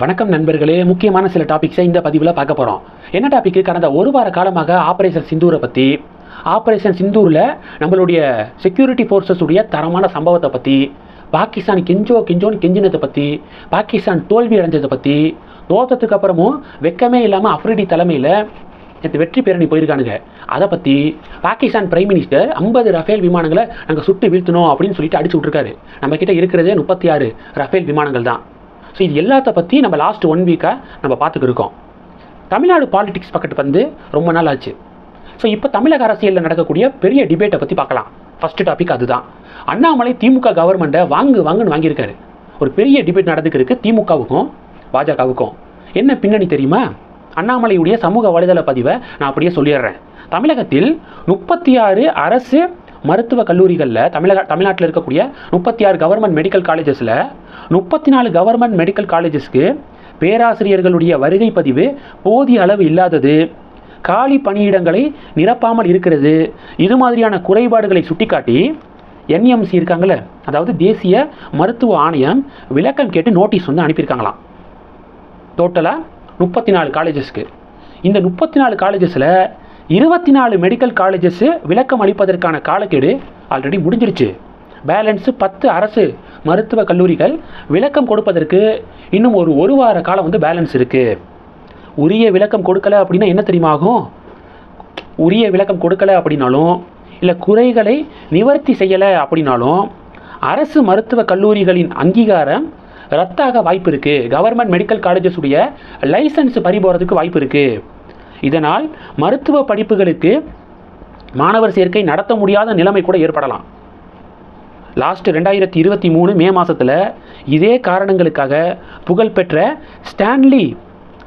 வணக்கம் நண்பர்களே முக்கியமான சில டாபிக்ஸை இந்த பதிவில் பார்க்க போகிறோம் என்ன டாபிக் கடந்த ஒரு வார காலமாக ஆப்ரேஷன் சிந்தூரை பற்றி ஆப்ரேஷன் சிந்தூரில் நம்மளுடைய செக்யூரிட்டி ஃபோர்ஸஸ் உடைய தரமான சம்பவத்தை பற்றி பாகிஸ்தான் கெஞ்சோ கெஞ்சோன்னு கெஞ்சினதை பற்றி பாகிஸ்தான் தோல்வி அடைஞ்சதை பற்றி தோத்தத்துக்கு அப்புறமும் வெக்கமே இல்லாமல் அஃப்ரிடி தலைமையில் நேற்று வெற்றி பேரணி போயிருக்கானுங்க. அதை பற்றி பாகிஸ்தான் பிரைம் மினிஸ்டர் ஐம்பது ரஃபேல் விமானங்களை நாங்கள் சுட்டு வீழ்த்தணும் அப்படின்னு சொல்லிட்டு அடிச்சு விட்ருக்காரு நம்ம இருக்கிறதே முப்பத்தி ஆறு ரஃபேல் விமானங்கள் தான். ஸோ இது எல்லாத்த பற்றி நம்ம லாஸ்ட் ஒன் வீக்காக நம்ம பார்த்துக்கிருக்கோம் தமிழ்நாடு பாலிடிக்ஸ் பக்கத்து வந்து ரொம்ப நாள் ஆச்சு ஸோ இப்போ தமிழக அரசியலில் நடக்கக்கூடிய பெரிய டிபேட்டை பற்றி பார்க்கலாம். ஃபஸ்ட்டு டாபிக் அதுதான். அண்ணாமலை திமுக கவர்மெண்ட்டை வாங்கு வாங்குன்னு வாங்கியிருக்காரு. ஒரு பெரிய டிபேட் நடந்துக்கிருக்கு திமுகவுக்கும் பாஜகவுக்கும். என்ன பின்னணி தெரியுமா? அண்ணாமலையுடைய சமூக வலைதள பதிவை நான் அப்படியே சொல்லிடுறேன். தமிழகத்தில் முப்பத்தி ஆறு அரசு மருத்துவ கல்லூரிகளில் தமிழக தமிழ்நாட்டில் இருக்கக்கூடிய முப்பத்தி ஆறு கவர்மெண்ட் மெடிக்கல் காலேஜஸில் முப்பத்தி நாலு கவர்மெண்ட் மெடிக்கல் காலேஜஸ்க்கு பேராசிரியர்களுடைய வருகை பதிவு போதிய அளவு இல்லாதது. காலி பணியிடங்களை நிரப்பாமல் இருக்கிறது. இது மாதிரியான குறைபாடுகளை சுட்டிக்காட்டி என்எம்சி இருக்காங்களே அதாவது தேசிய மருத்துவ ஆணையம் விளக்கம் கேட்டு நோட்டீஸ் வந்து அனுப்பியிருக்காங்களாம். டோட்டலாக முப்பத்தி நாலு காலேஜஸ்க்கு இந்த முப்பத்தி நாலு காலேஜஸில் இருபத்தி நாலு மெடிக்கல் காலேஜஸ்ஸு விளக்கம் அளிப்பதற்கான காலக்கெடு ஆல்ரெடி முடிஞ்சிருச்சு. பேலன்ஸு பத்து அரசு மருத்துவ கல்லூரிகள் விளக்கம் கொடுப்பதற்கு இன்னும் ஒரு ஒரு வார காலம் வந்து பேலன்ஸ் இருக்குது உரிய விளக்கம் கொடுக்கல அப்படின்னா என்ன தெரியுமா ஆகும்? உரிய விளக்கம் கொடுக்கல அப்படின்னாலும் இல்லை குறைகளை நிவர்த்தி செய்யலை அப்படின்னாலும் அரசு மருத்துவ கல்லூரிகளின் அங்கீகாரம் ரத்தாக வாய்ப்பு இருக்குது கவர்மெண்ட் மெடிக்கல் காலேஜஸ் உடைய லைசன்ஸ் பறி போகிறதுக்கு வாய்ப்பு இருக்குது இதனால் மருத்துவ படிப்புகளுக்கு மாணவர் சேர்க்கை நடத்த முடியாத நிலைமை கூட ஏற்படலாம். லாஸ்ட் ரெண்டாயிரத்தி இருபத்தி மூணு மே மாதத்தில் இதே காரணங்களுக்காக புகழ்பெற்ற ஸ்டான்லி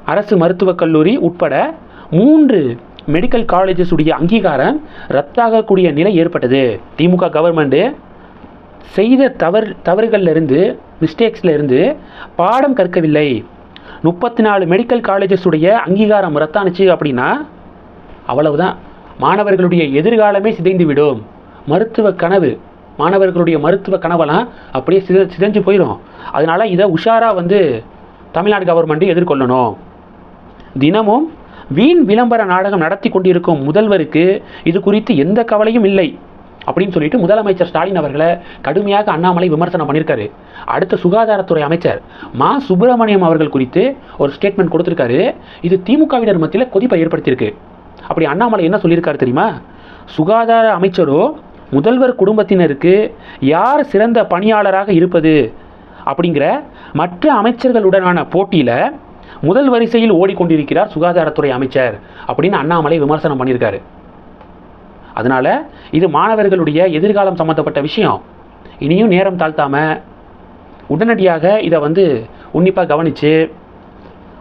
அரசு மருத்துவக் கல்லூரி உட்பட மூன்று மெடிக்கல் காலேஜஸ் உடைய அங்கீகாரம் ரத்தாகக்கூடிய நிலை ஏற்பட்டது. திமுக கவர்மெண்ட்டு செய்த தவறு தவறுகள்ல மிஸ்டேக்ஸ்லேருந்து பாடம் கற்கவில்லை. முப்பத்தி நாலு மெடிக்கல் காலேஜஸுடைய அங்கீகாரம் ரத்தானுச்சு அப்படின்னா அவ்வளவுதான். மாணவர்களுடைய எதிர்காலமே சிதைந்து விடும். மருத்துவ கனவு மாணவர்களுடைய மருத்துவ கனவெல்லாம் அப்படியே சித சிதைஞ்சு போயிடும் அதனால் இதை உஷாராக வந்து தமிழ்நாடு கவர்மெண்ட்டு எதிர்கொள்ளணும். தினமும் வீண் விளம்பர நாடகம் நடத்தி கொண்டிருக்கும் முதல்வருக்கு இது குறித்து எந்த கவலையும் இல்லை. அப்படின்னு சொல்லிட்டு முதலமைச்சர் ஸ்டாலின் அவர்களை கடுமையாக அண்ணாமலை விமர்சனம் பண்ணியிருக்காரு அடுத்த சுகாதாரத்துறை அமைச்சர் மா சுப்பிரமணியம் அவர்கள் குறித்து ஒரு ஸ்டேட்மெண்ட் கொடுத்துருக்காரு. இது திமுகவினர் மத்தியில் கொதிப்பை ஏற்படுத்தியிருக்கு. அப்படி அண்ணாமலை என்ன சொல்லியிருக்காரு தெரியுமா? சுகாதார அமைச்சரோ முதல்வர் குடும்பத்தினருக்கு யார் சிறந்த பணியாளராக இருப்பது அப்படிங்கிற மற்ற அமைச்சர்களுடனான போட்டியில் முதல் வரிசையில் ஓடிக்கொண்டிருக்கிறார் சுகாதாரத்துறை அமைச்சர் அப்படின்னு அண்ணாமலை விமர்சனம் பண்ணியிருக்காரு. அதனால் இது மாணவர்களுடைய எதிர்காலம் சம்மந்தப்பட்ட விஷயம். இனியும் நேரம் தாழ்த்தாம உடனடியாக இதை வந்து உன்னிப்பாக கவனித்து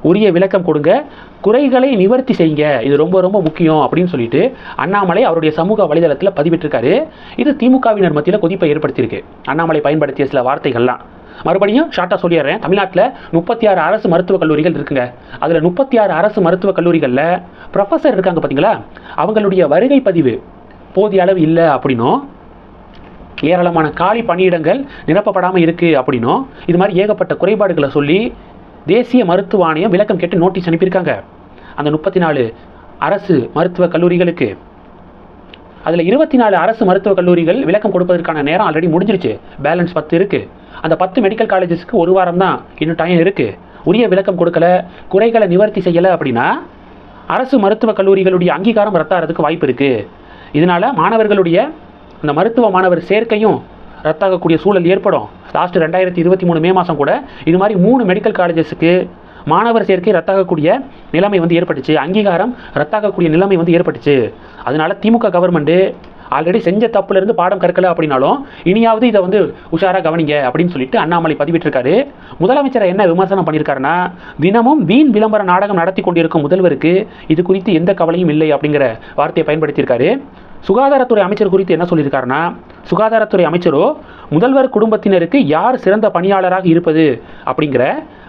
உரிய விளக்கம் கொடுங்க. குறைகளை நிவர்த்தி செய்யுங்க. இது ரொம்ப ரொம்ப முக்கியம் அப்படின்னு சொல்லிட்டு அண்ணாமலை அவருடைய சமூக வலைதளத்தில் பதிவிட்டிருக்காரு. இது திமுகவினர் மத்தியில் கொதிப்பை ஏற்படுத்தியிருக்கு. அண்ணாமலை பயன்படுத்திய சில வார்த்தைகள்லாம். மறுபடியும் ஷார்ட்டாக சொல்லிடுறேன். தமிழ்நாட்டில் முப்பத்தி ஆறு அரசு மருத்துவக் கல்லூரிகள் இருக்குங்க. அதில் முப்பத்தி ஆறு அரசு மருத்துவக் கல்லூரிகளில் ப்ரொஃபஸர் இருக்காங்க பார்த்தீங்களா அவங்களுடைய வருகை பதிவு போதிய அளவு இல்லை அப்படின்னும் ஏராளமான காலி பணியிடங்கள் நிரப்பப்படாமல் இருக்குது அப்படின்னும் இது மாதிரி ஏகப்பட்ட குறைபாடுகளை சொல்லி தேசிய மருத்துவ ஆணையம் விளக்கம் கேட்டு நோட்டீஸ் அனுப்பியிருக்காங்க. அந்த முப்பத்தி நாலு அரசு மருத்துவக் கல்லூரிகளுக்கு. அதில் இருபத்தி நாலு அரசு மருத்துவக் கல்லூரிகள் விளக்கம் கொடுப்பதற்கான நேரம் ஆல்ரெடி முடிஞ்சிருச்சு. பேலன்ஸ் பத்து இருக்குது அந்த பத்து மெடிக்கல் காலேஜஸ்க்கு ஒரு வாரம் தான் இன்னும் டைம் இருக்குது உரிய விளக்கம் கொடுக்கல குறைகளை நிவர்த்தி செய்யலை அப்படின்னா அரசு மருத்துவக் கல்லூரிகளுடைய அங்கீகாரம் ரத்தாகிறதுக்கு வாய்ப்பு இருக்குது இதனால் மாணவர்களுடைய அந்த மருத்துவ மாணவர் சேர்க்கையும் ரத்தாகக்கூடிய சூழல் ஏற்படும். லாஸ்ட் ரெண்டாயிரத்தி இருபத்தி மூணு மே மாதம் கூட இது மாதிரி மூணு மெடிக்கல் காலேஜஸுக்கு மாணவர் சேர்க்கை ரத்தாகக்கூடிய நிலைமை வந்து ஏற்பட்டுச்சு. அங்கீகாரம் ரத்தாகக்கூடிய நிலைமை வந்து ஏற்பட்டுச்சு. அதனால் திமுக கவர்மெண்ட்டு ஆல்ரெடி செஞ்ச தப்புலேருந்து பாடம் கற்கல அப்படின்னாலும் இனியாவது இதை வந்து உஷாராக கவனிங்க அப்படின்னு சொல்லிட்டு அண்ணாமலை பதிவிட்டிருக்காரு. முதலமைச்சர் என்ன விமர்சனம் பண்ணியிருக்காருன்னா தினமும் வீண் விளம்பர நாடகம் நடத்தி கொண்டிருக்கும் முதல்வருக்கு இது குறித்து எந்த கவலையும் இல்லை அப்படிங்கிற வார்த்தையை பயன்படுத்தியிருக்காரு. சுகாதாரத்துறை அமைச்சர் குறித்து என்ன சொல்லியிருக்காருன்னா சுகாதாரத்துறை அமைச்சரோ முதல்வர் குடும்பத்தினருக்கு யார் சிறந்த பணியாளராக இருப்பது அப்படிங்கிற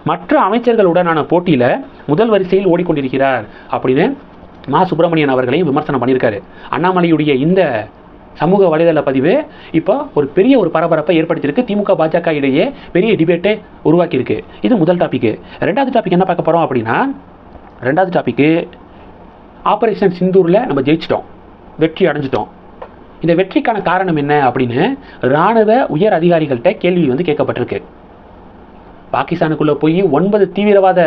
மற்ற அமைச்சர்களுடனான போட்டியில் முதல் வரிசையில் ஓடிக்கொண்டிருக்கிறார் அப்படின்னு மா சுப்பிரமணியன் அவர்களையும் விமர்சனம் பண்ணியிருக்காரு. அண்ணாமலையுடைய இந்த சமூக வலைதள பதிவு இப்போ ஒரு பெரிய ஒரு பரபரப்பை ஏற்படுத்தியிருக்கு. திமுக பாஜக இடையே பெரிய டிபேட்டை உருவாக்கியிருக்கு. இது முதல் டாபிக் ரெண்டாவது டாபிக் என்ன பார்க்க போகிறோம் அப்படின்னா ரெண்டாவது டாபிக்கு ஆப்ரேஷன் சிந்தூரில் நம்ம ஜெயிச்சிட்டோம். வெற்றி அடைஞ்சிட்டோம். இந்த வெற்றிக்கான காரணம் என்ன அப்படின்னு இராணுவ உயர் அதிகாரிகள்கிட்ட கேள்வி வந்து கேட்கப்பட்டிருக்கு. பாகிஸ்தானுக்குள்ளே போய் ஒன்பது தீவிரவாத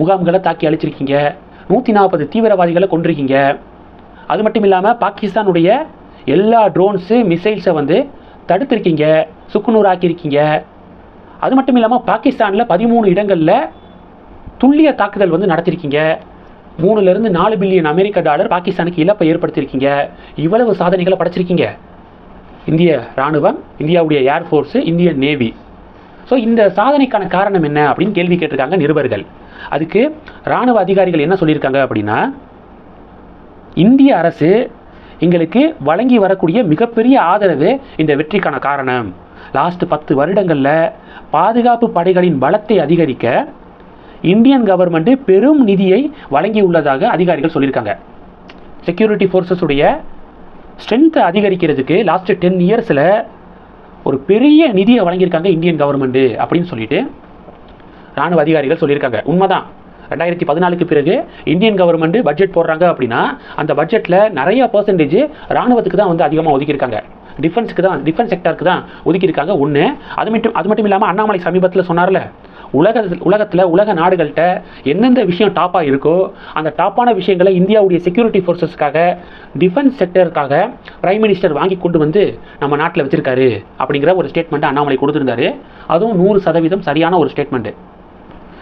முகாம்களை தாக்கி அழிச்சிருக்கீங்க. நூற்றி நாற்பது தீவிரவாதிகளை கொண்டிருக்கீங்க அது மட்டும் இல்லாமல் பாகிஸ்தானுடைய எல்லா ட்ரோன்ஸு மிசைல்ஸை வந்து தடுத்திருக்கீங்க சுக்குநூறாக்கியிருக்கீங்க அது மட்டும் இல்லாமல் பாகிஸ்தானில் பதிமூணு இடங்களில் துல்லிய தாக்குதல் வந்து நடத்தியிருக்கீங்க மூணுலேருந்து நாலு பில்லியன் அமெரிக்க டாலர் பாகிஸ்தானுக்கு இழப்பை ஏற்படுத்தியிருக்கீங்க. இவ்வளவு சாதனைகளை படைச்சிருக்கீங்க. இந்திய ராணுவம் இந்தியாவுடைய ஏர்ஃபோர்ஸு இந்திய நேவி ஸோ இந்த சாதனைக்கான காரணம் என்ன அப்படின்னு கேள்வி கேட்டிருக்காங்க நிருபர்கள். அதுக்கு ராணுவ அதிகாரிகள் என்ன சொல்லியிருக்காங்க அப்படின்னா இந்திய அரசு எங்களுக்கு வழங்கி வரக்கூடிய மிகப்பெரிய ஆதரவு இந்த வெற்றிக்கான காரணம். லாஸ்ட் பத்து வருடங்களில் பாதுகாப்பு படைகளின் பலத்தை அதிகரிக்க இந்தியன் கவர்மெண்ட் பெரும் நிதியை வழங்கியுள்ளதாக அதிகாரிகள் சொல்லியிருக்காங்க. செக்யூரிட்டி ஃபோர்ஸஸுடைய ஸ்ட்ரென்த்தை அதிகரிக்கிறதுக்கு லாஸ்ட் டென் இயர்ஸில் ஒரு பெரிய நிதியை வழங்கியிருக்காங்க இந்தியன் கவர்மெண்ட்டு அப்படின்னு சொல்லிட்டு ராணுவ அதிகாரிகள் சொல்லியிருக்காங்க. உண்மைதான். ரெண்டாயிரத்தி பதினாலுக்கு பிறகு இந்தியன் கவர்மெண்ட் பட்ஜெட் போடுறாங்க அப்படின்னா அந்த பட்ஜெட்டில் நிறைய பர்சன்டேஜ் ராணுவத்துக்கு தான் வந்து அதிகமாக ஒதுக்கியிருக்காங்க. டிஃபென்ஸுக்கு தான் டிஃபென்ஸ் செக்டருக்கு தான் ஒதுக்கியிருக்காங்க. ஒன்று அது மட்டும் அது மட்டும் இல்லாமல் அண்ணாமலை சமீபத்தில் சொன்னார்ல உலக உலகத்தில் உலக நாடுகள்கிட்ட எந்தெந்த விஷயம் டாப்பாக இருக்கோ அந்த டாப்பான விஷயங்களை இந்தியாவுடைய செக்யூரிட்டி ஃபோர்ஸஸ்க்காக டிஃபென்ஸ் செக்டருக்காக பிரைம் மினிஸ்டர் வாங்கி கொண்டு வந்து நம்ம நாட்டில் வச்சுருக்காரு அப்படிங்கிற ஒரு ஸ்டேட்மெண்ட்டை அண்ணாமலை கொடுத்துருந்தாரு. அதுவும் நூறு சதவீதம் சரியான ஒரு ஸ்டேட்மெண்ட்டு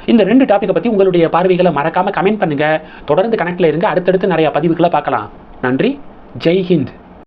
இந்த ரெண்டு டாப்பிக்கை பற்றி உங்களுடைய பார்வைகளை மறக்காமல் கமெண்ட் பண்ணுங்கள் தொடர்ந்து கனெக்டில் இருங்க. அடுத்தடுத்து நிறைய பதிவுகளை பார்க்கலாம். நன்றி. ஜெய் ஹிந்த்.